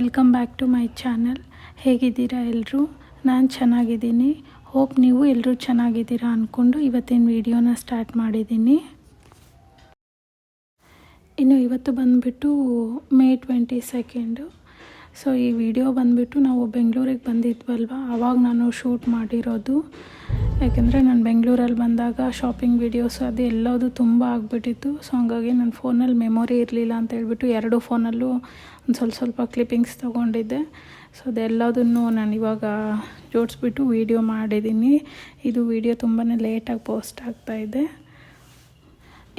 Welcome back to my channel. ಹೇಗಿದ್ದೀರಾ ಎಲ್ಲರೂ ನಾನು ಚೆನ್ನಾಗಿದ್ದೀನಿ. ಹೋಪ್ ನೀವು ಎಲ್ಲರೂ ಚೆನ್ನಾಗಿದ್ದೀರಾ ಅಂದ್ಕೊಂಡು ಇವತ್ತಿನ ವಿಡಿಯೋನ ಸ್ಟಾರ್ಟ್ ಮಾಡಿದ್ದೀನಿ. ಇನ್ನು ಇವತ್ತು ಬಂದುಬಿಟ್ಟು ಮೇ ಟ್ವೆಂಟಿ ಸೆಕೆಂಡು. ಸೊ ಈ ವಿಡಿಯೋ ಬಂದುಬಿಟ್ಟು ನಾವು ಬೆಂಗಳೂರಿಗೆ ಬಂದಿದ್ವಲ್ವ? ಆವಾಗ ನಾನು ಶೂಟ್ ಮಾಡಿರೋದು. ಯಾಕೆಂದರೆ ನಾನು ಬೆಂಗಳೂರಲ್ಲಿ ಬಂದಾಗ ಶಾಪಿಂಗ್ ವೀಡಿಯೋಸ್ ಅದು ಎಲ್ಲದು ತುಂಬ ಆಗಿಬಿಟ್ಟಿತ್ತು. ಸೊ ಹಂಗಾಗಿ ನನ್ನ ಫೋನಲ್ಲಿ ಮೆಮೊರಿ ಇರಲಿಲ್ಲ ಅಂತ ಹೇಳ್ಬಿಟ್ಟು ಎರಡು ಫೋನಲ್ಲೂ ಒಂದು ಸ್ವಲ್ಪ ಸ್ವಲ್ಪ ಕ್ಲಿಪ್ಪಿಂಗ್ಸ್ ತೊಗೊಂಡಿದ್ದೆ. ಸೊ ಅದೆಲ್ಲದನ್ನು ನಾನು ಇವಾಗ ಜೋಡಿಸ್ಬಿಟ್ಟು ವೀಡಿಯೋ ಮಾಡಿದ್ದೀನಿ. ಇದು ವೀಡಿಯೋ ತುಂಬಾ ಲೇಟಾಗಿ ಪೋಸ್ಟ್ ಆಗ್ತಾಯಿದೆ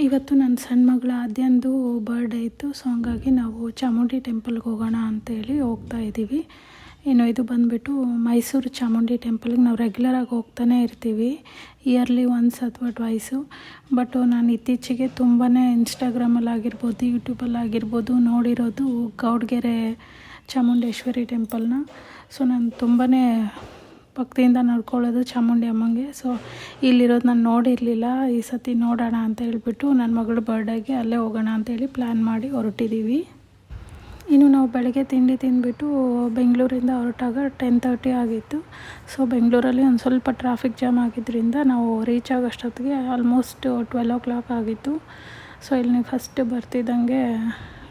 ಇವತ್ತು ನನ್ನ ಸಣ್ಣ ಮಗಳ ಅದ್ಯಂದು ಬರ್ಡೇ ಇತ್ತು ಸೊ ಹಂಗಾಗಿ ನಾವು ಚಾಮುಂಡಿ ಟೆಂಪಲ್ಗೆ ಹೋಗೋಣ ಅಂತೇಳಿ ಹೋಗ್ತಾ ಇದ್ದೀವಿ ಇನ್ನು ಇದು ಬಂದುಬಿಟ್ಟು ಮೈಸೂರು ಚಾಮುಂಡಿ ಟೆಂಪಲ್ಗೆ ನಾವು ರೆಗ್ಯುಲರಾಗಿ ಹೋಗ್ತಾನೆ ಇರ್ತೀವಿ ಇಯರ್ಲಿ ಒನ್ಸ್ ಅಥವಾ ಟ್ವೈಸು ಬಟ್ ನಾನು ಇತ್ತೀಚೆಗೆ ತುಂಬಾ ಇನ್ಸ್ಟಾಗ್ರಾಮಲ್ಲಿ ಆಗಿರ್ಬೋದು ಯೂಟ್ಯೂಬಲ್ಲಿ ಆಗಿರ್ಬೋದು ನೋಡಿರೋದು ಗೌಡ್ಗೆರೆ ಚಾಮುಂಡೇಶ್ವರಿ ಟೆಂಪಲ್ನ ಸೊ ನಾನು ತುಂಬಾ ಭಕ್ತಿಯಿಂದ ನಡ್ಕೊಳ್ಳೋದು ಚಾಮುಂಡಿ ಅಮ್ಮಂಗೆ. ಸೊ ಇಲ್ಲಿರೋದು ನಾನು ನೋಡಿರಲಿಲ್ಲ. ಈ ಸತಿ ನೋಡೋಣ ಅಂತ ಹೇಳ್ಬಿಟ್ಟು ನನ್ನ ಮಗಳ ಬರ್ಡೇಗೆ ಅಲ್ಲೇ ಹೋಗೋಣ ಅಂತೇಳಿ ಪ್ಲ್ಯಾನ್ ಮಾಡಿ ಹೊರಟಿದ್ದೀವಿ ಇನ್ನು ನಾವು ಬೆಳಗ್ಗೆ ತಿಂಡಿ ತಿಂದುಬಿಟ್ಟು ಬೆಂಗಳೂರಿಂದ ಹೊರಟಾಗ ಟೆನ್ ತರ್ಟಿ ಆಗಿತ್ತು. ಸೊ ಬೆಂಗಳೂರಲ್ಲಿ ಒಂದು ಸ್ವಲ್ಪ ಟ್ರಾಫಿಕ್ ಜಾಮ್ ಆಗಿದ್ದರಿಂದ ನಾವು ರೀಚ್ ಆಗೋಷ್ಟೊತ್ತಿಗೆ ಆಲ್ಮೋಸ್ಟ್ ಟ್ವೆಲ್ ಓ ಕ್ಲಾಕ್ ಆಗಿತ್ತು. ಸೊ ಇಲ್ಲಿ ಫಸ್ಟ್ ಬರ್ತಿದ್ದಂಗೆ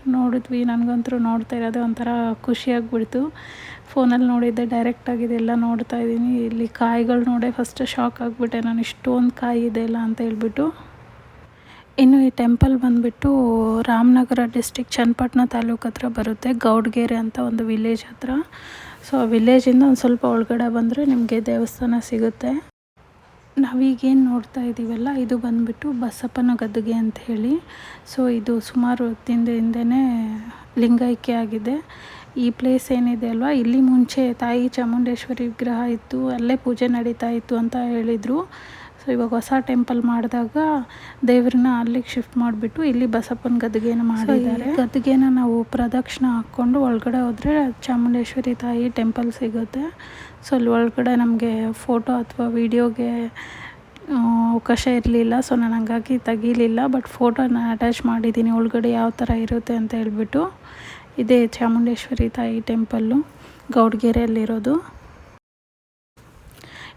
ನೋಡಿದ್ವಿ. ನನಗಂತೂ ನೋಡ್ತಾ ಇರೋದೇ ಒಂಥರ ಖುಷಿಯಾಗಿಬಿಡ್ತು. ಫೋನಲ್ಲಿ ನೋಡಿದ್ದೆ ಡೈರೆಕ್ಟಾಗಿ ಇದೆಲ್ಲ ನೋಡ್ತಾ ಇದ್ದೀನಿ. ಇಲ್ಲಿ ಕಾಯಿಗಳು ನೋಡೇ ಫಸ್ಟ್ ಶಾಕ್ ಆಗಿಬಿಟ್ಟೆ. ನಾನು ಇಷ್ಟೊಂದು ಕಾಯಿ ಇದೆ ಇಲ್ಲ ಅಂತ ಹೇಳ್ಬಿಟ್ಟು. ಇನ್ನು ಈ ಟೆಂಪಲ್ ಬಂದುಬಿಟ್ಟು ರಾಮನಗರ ಡಿಸ್ಟಿಕ್ ಚನ್ನಪಟ್ಟಣ ತಾಲೂಕು ಹತ್ರ ಬರುತ್ತೆ. ಗೌಡ್ಗೆರೆ ಅಂತ ಒಂದು ವಿಲೇಜ್ ಹತ್ರ. ಸೊ ಆ ವಿಲೇಜಿಂದ ಒಂದು ಸ್ವಲ್ಪ ಒಳಗಡೆ ಬಂದರೆ ನಿಮಗೆ ದೇವಸ್ಥಾನ ಸಿಗುತ್ತೆ. ನಾವೀಗೇನು ನೋಡ್ತಾ ಇದ್ದೀವಲ್ಲ ಇದು ಬಂದುಬಿಟ್ಟು ಬಸಪ್ಪನ ಗದ್ದುಗೆ ಅಂತ ಹೇಳಿ. ಸೊ ಇದು ಸುಮಾರು ಹೊತ್ತಿಂದ ಹಿಂದೆನೇ ಲಿಂಗೈಕ್ಯ ಆಗಿದೆ. ಈ ಪ್ಲೇಸ್ ಏನಿದೆ ಅಲ್ವಾ, ಇಲ್ಲಿ ಮುಂಚೆ ತಾಯಿ ಚಾಮುಂಡೇಶ್ವರಿ ವಿಗ್ರಹ ಇತ್ತು, ಅಲ್ಲೇ ಪೂಜೆ ನಡೀತಾ ಇತ್ತು ಅಂತ ಹೇಳಿದರು. ಸೊ ಇವಾಗ ಹೊಸ ಟೆಂಪಲ್ ಮಾಡಿದಾಗ ದೇವ್ರನ್ನ ಅಲ್ಲಿಗೆ ಶಿಫ್ಟ್ ಮಾಡಿಬಿಟ್ಟು ಇಲ್ಲಿ ಬಸಪ್ಪನ ಗದ್ದುಗೆನ ಮಾಡಿದ್ದಾರೆ. ಗದ್ದಿಗೆನ ನಾವು ಪ್ರದಕ್ಷಿಣ ಹಾಕ್ಕೊಂಡು ಒಳಗಡೆ ಹೋದರೆ ಚಾಮುಂಡೇಶ್ವರಿ ತಾಯಿ ಟೆಂಪಲ್ ಸಿಗುತ್ತೆ. ಸೊ ಅಲ್ಲಿ ಒಳಗಡೆ ನಮಗೆ ಫೋಟೋ ಅಥವಾ ವೀಡಿಯೋಗೆ ಅವಕಾಶ ಇರಲಿಲ್ಲ. ಸೊ ನಾನು ಹಂಗಾಗಿ ತೆಗೀಲಿಲ್ಲ. ಬಟ್ ಫೋಟೋನ ಅಟ್ಯಾಚ್ ಮಾಡಿದ್ದೀನಿ. ಒಳಗಡೆ ಯಾವ ಥರ ಇರುತ್ತೆ ಅಂತ ಹೇಳ್ಬಿಟ್ಟು. ಇದೇ ಚಾಮುಂಡೇಶ್ವರಿ ತಾಯಿ ಟೆಂಪಲ್ಲು ಗೌಡ್ಗೆರೆಯಲ್ಲಿರೋದು.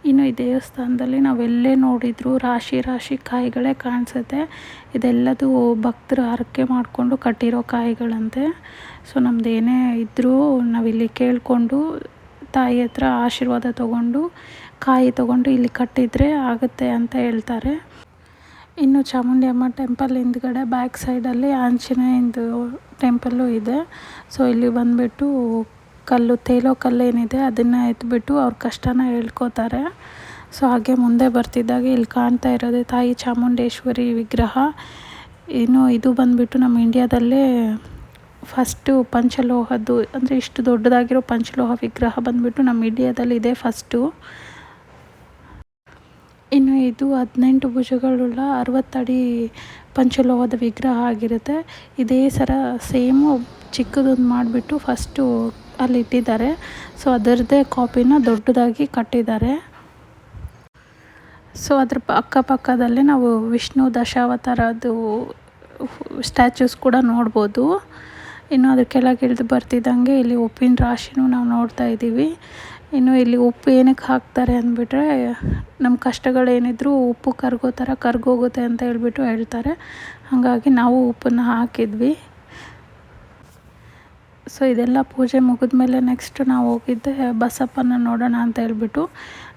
ಇನ್ನು ಈ ದೇವಸ್ಥಾನದಲ್ಲಿ ನಾವೆಲ್ಲೇ ನೋಡಿದ್ರು ರಾಶಿ ರಾಶಿ ಕಾಯಿಗಳೇ ಕಾಣಿಸುತ್ತೆ. ಇದೆಲ್ಲದು ಭಕ್ತರು ಹರಕೆ ಮಾಡಿಕೊಂಡು ಕಟ್ಟಿರೋ ಕಾಯಿಗಳಂತೆ. ಸೊ ನಮ್ದು ಏನೇ ಇದ್ದರೂ ನಾವಿಲ್ಲಿ ಕೇಳಿಕೊಂಡು ತಾಯಿ ಹತ್ರ ಆಶೀರ್ವಾದ ತಗೊಂಡು, ಕಾಯಿ ತಗೊಂಡು ಇಲ್ಲಿ ಕಟ್ಟಿದರೆ ಆಗುತ್ತೆ ಅಂತ ಹೇಳ್ತಾರೆ. ಇನ್ನು ಚಾಮುಂಡಿ ಅಮ್ಮ ಟೆಂಪಲ್ ಹಿಂದ್ಗಡೆ ಬ್ಯಾಕ್ ಸೈಡಲ್ಲಿ ಆಂಜನೇಯಂದು ಟೆಂಪಲ್ಲು ಇದೆ. ಸೊ ಇಲ್ಲಿ ಬಂದುಬಿಟ್ಟು ಕಲ್ಲು ತೇಲೋ ಕಲ್ಲು ಏನಿದೆ ಅದನ್ನು ಎತ್ಬಿಟ್ಟು ಅವ್ರ ಕಷ್ಟನ ಹೇಳ್ಕೋತಾರೆ. ಸೊ ಹಾಗೆ ಮುಂದೆ ಬರ್ತಿದ್ದಾಗ ಇಲ್ಲಿ ಕಾಣ್ತಾ ಇರೋದೆ ತಾಯಿ ಚಾಮುಂಡೇಶ್ವರಿ ವಿಗ್ರಹ. ಇನ್ನು ಇದು ಬಂದುಬಿಟ್ಟು ನಮ್ಮ ಇಂಡಿಯಾದಲ್ಲೇ ಫಸ್ಟು ಪಂಚಲೋಹದ್ದು, ಅಂದರೆ ಇಷ್ಟು ದೊಡ್ಡದಾಗಿರೋ ಪಂಚಲೋಹ ವಿಗ್ರಹ ಬಂದುಬಿಟ್ಟು ನಮ್ಮ ಇಂಡಿಯಾದಲ್ಲಿ ಇದೆ ಫಸ್ಟು. ಇನ್ನು ಇದು ಹದಿನೆಂಟು ಭುಜಗಳುಳ್ಳ ಅರವತ್ತಡಿ ಪಂಚಲೋಹದ ವಿಗ್ರಹ ಆಗಿರುತ್ತೆ. ಇದೇ ಸರ ಸೇಮು ಚಿಕ್ಕದೊಂದು ಮಾಡಿಬಿಟ್ಟು ಫಸ್ಟು ಅಲ್ಲಿ ಇಟ್ಟಿದ್ದಾರೆ. ಸೊ ಅದರದ್ದೇ ಕಾಪಿನ ದೊಡ್ಡದಾಗಿ ಕಟ್ಟಿದ್ದಾರೆ. ಸೊ ಅದ್ರ ಅಕ್ಕಪಕ್ಕದಲ್ಲಿ ನಾವು ವಿಷ್ಣು ದಶಾವತಾರದ್ದು ಸ್ಟ್ಯಾಚ್ಯೂಸ್ ಕೂಡ ನೋಡ್ಬೋದು. ಇನ್ನು ಅದ್ರ ಕೆಳಗೆ ಇಳಿದು ಬರ್ತಿದ್ದಂಗೆ ಇಲ್ಲಿ ಉಪ್ಪಿನ ರಾಶಿನೂ ನಾವು ನೋಡ್ತಾ ಇದ್ದೀವಿ. ಇನ್ನು ಇಲ್ಲಿ ಉಪ್ಪು ಏನಕ್ಕೆ ಹಾಕ್ತಾರೆ ಅಂದ್ಬಿಟ್ರೆ, ನಮ್ಮ ಕಷ್ಟಗಳೇನಿದ್ರು ಉಪ್ಪು ಕರಗೋ ಥರ ಕರ್ಗೋಗುತ್ತೆ ಅಂತ ಹೇಳ್ಬಿಟ್ಟು ಹೇಳ್ತಾರೆ. ಹಾಗಾಗಿ ನಾವು ಉಪ್ಪನ್ನು ಹಾಕಿದ್ವಿ. ಸೊ ಇದೆಲ್ಲ ಪೂಜೆ ಮುಗಿದ ಮೇಲೆ ನೆಕ್ಸ್ಟ್ ನಾವು ಹೋಗಿದ್ದೆ ಬಸಪ್ಪನ ನೋಡೋಣ ಅಂತ ಹೇಳ್ಬಿಟ್ಟು.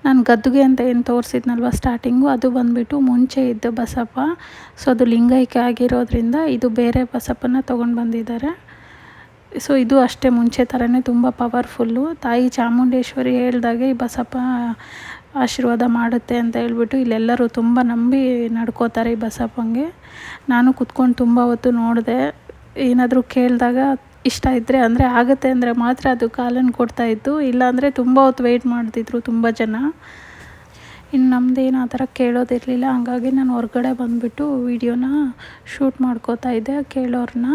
ನಾನು ಗದ್ದುಗೆ ಅಂತ ಏನು ತೋರಿಸಿದ್ನಲ್ವ ಸ್ಟಾರ್ಟಿಂಗು ಅದು ಬಂದುಬಿಟ್ಟು ಮುಂಚೆ ಇದ್ದ ಬಸಪ್ಪ. ಸೊ ಅದು ಲಿಂಗೈಕ್ಯ ಆಗಿರೋದ್ರಿಂದ ಇದು ಬೇರೆ ಬಸಪ್ಪನ ತೊಗೊಂಡು ಬಂದಿದ್ದಾರೆ. ಸೊ ಇದು ಅಷ್ಟೇ ಮುಂಚೆ ಥರನೇ ತುಂಬ ಪವರ್ಫುಲ್ಲು ತಾಯಿ ಚಾಮುಂಡೇಶ್ವರಿ ಹೇಳ್ದಾಗೆ ಈ ಬಸಪ್ಪ ಆಶೀರ್ವಾದ ಮಾಡುತ್ತೆ ಅಂತ ಹೇಳ್ಬಿಟ್ಟು ಇಲ್ಲೆಲ್ಲರೂ ತುಂಬ ನಂಬಿ ನಡ್ಕೋತಾರೆ ಈ ಬಸಪ್ಪಂಗೆ. ನಾನು ಕುತ್ಕೊಂಡು ತುಂಬ ಹೊತ್ತು ನೋಡಿದೆ. ಏನಾದರೂ ಕೇಳಿದಾಗ ಇಷ್ಟ ಇದ್ದರೆ ಅಂದರೆ ಆಗುತ್ತೆ ಅಂದರೆ ಮಾತ್ರ ಅದು ಕಾಲನ್ನು ಕೊಡ್ತಾಯಿತ್ತು ಇಲ್ಲಾಂದರೆ ತುಂಬ ಹೊತ್ತು ವೆಯ್ಟ್ ಮಾಡ್ತಿದ್ರು ತುಂಬ ಜನ. ಇನ್ನು ನಮ್ಮದೇನು ಆ ಥರ ಕೇಳೋದಿರಲಿಲ್ಲ. ಹಾಗಾಗಿ ನಾನು ಹೊರಗಡೆ ಬಂದುಬಿಟ್ಟು ವೀಡಿಯೋನ ಶೂಟ್ ಮಾಡ್ಕೋತಾ ಇದ್ದೆ ಕೇಳೋರನ್ನ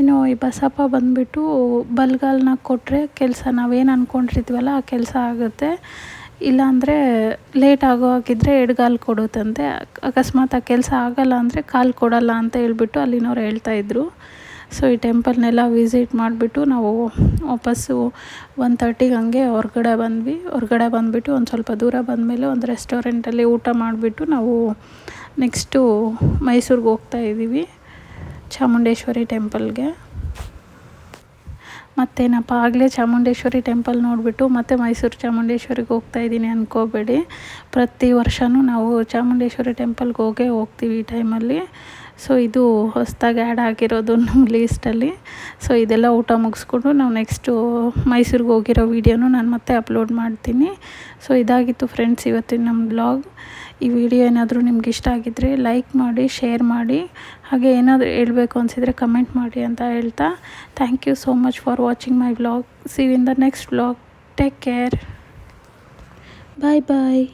ಇನ್ನು ಈ ಬಸಪ್ಪ ಬಂದುಬಿಟ್ಟು ಬಲ್ಗಾಲನ್ನ ಕೊಟ್ಟರೆ ಕೆಲಸ ನಾವೇನು ಅಂದ್ಕೊಂಡಿರ್ತೀವಲ್ಲ ಆ ಕೆಲಸ ಆಗುತ್ತೆ. ಇಲ್ಲಾಂದರೆ ಲೇಟ್ ಆಗೋ ಹಾಗಿದ್ರೆ ಎಡಗಾಲು ಕೊಡುತ್ತಂತೆ. ಅಕಸ್ಮಾತ್ ಆ ಕೆಲಸ ಆಗಲ್ಲ ಅಂದರೆ ಕಾಲು ಕೊಡಲ್ಲ ಅಂತ ಹೇಳ್ಬಿಟ್ಟು ಅಲ್ಲಿನವ್ರು ಹೇಳ್ತಾಯಿದ್ರು ಸೊ ಈ ಟೆಂಪಲ್ನೆಲ್ಲ ವಿಸಿಟ್ ಮಾಡಿಬಿಟ್ಟು ನಾವು ವಾಪಸ್ಸು ಒನ್ ತರ್ಟಿಗೆ ಹಂಗೆ ಹೊರಗಡೆ ಬಂದ್ವಿ. ಹೊರಗಡೆ ಬಂದುಬಿಟ್ಟು ಒಂದು ಸ್ವಲ್ಪ ದೂರ ಬಂದಮೇಲೆ ಒಂದು ರೆಸ್ಟೋರೆಂಟಲ್ಲಿ ಊಟ ಮಾಡಿಬಿಟ್ಟು ನಾವು ನೆಕ್ಸ್ಟು ಮೈಸೂರಿಗೆ ಹೋಗ್ತಾ ಇದ್ದೀವಿ ಚಾಮುಂಡೇಶ್ವರಿ ಟೆಂಪಲ್ಗೆ ಮತ್ತೇನಪ್ಪ ಆಗಲೇ ಚಾಮುಂಡೇಶ್ವರಿ ಟೆಂಪಲ್ ನೋಡಿಬಿಟ್ಟು ಮತ್ತೆ ಮೈಸೂರು ಚಾಮುಂಡೇಶ್ವರಿಗೆ ಹೋಗ್ತಾ ಇದ್ದೀನಿ ಅಂದ್ಕೋಬೇಡಿ ಪ್ರತಿ ವರ್ಷವೂ ನಾವು ಚಾಮುಂಡೇಶ್ವರಿ ಟೆಂಪಲ್ಗೆ ಹೋಗೇ ಹೋಗ್ತೀವಿ ಈ ಟೈಮಲ್ಲಿ ಸೊ ಇದು ಹೊಸದಾಗಿ ಆ್ಯಡ್ ಆಗಿರೋದು ನಮ್ಮ ಲೀಸ್ಟಲ್ಲಿ ಸೊ ಇದೆಲ್ಲ ಊಟ ಮುಗಿಸ್ಕೊಂಡು ನಾವು ನೆಕ್ಸ್ಟು ಮೈಸೂರಿಗೆ ಹೋಗಿರೋ ವೀಡಿಯೋನು ನಾನು ಮತ್ತೆ ಅಪ್ಲೋಡ್ ಮಾಡ್ತೀನಿ. ಸೊ ಇದಾಗಿತ್ತು ಫ್ರೆಂಡ್ಸ್ ಇವತ್ತಿನ ನಮ್ಮ ಬ್ಲಾಗ್ ಈ ವಿಡಿಯೋ ಏನಾದರೂ ನಿಮ್ಗೆ ಇಷ್ಟ ಆಗಿದ್ದರೆ ಲೈಕ್ ಮಾಡಿ, ಶೇರ್ ಮಾಡಿ, ಹಾಗೆ ಏನಾದರೂ ಹೇಳಬೇಕು ಅನಿಸಿದರೆ ಕಮೆಂಟ್ ಮಾಡಿ ಅಂತ ಹೇಳ್ತಾ. Thank you so much for watching my vlog see in the next vlog take care bye bye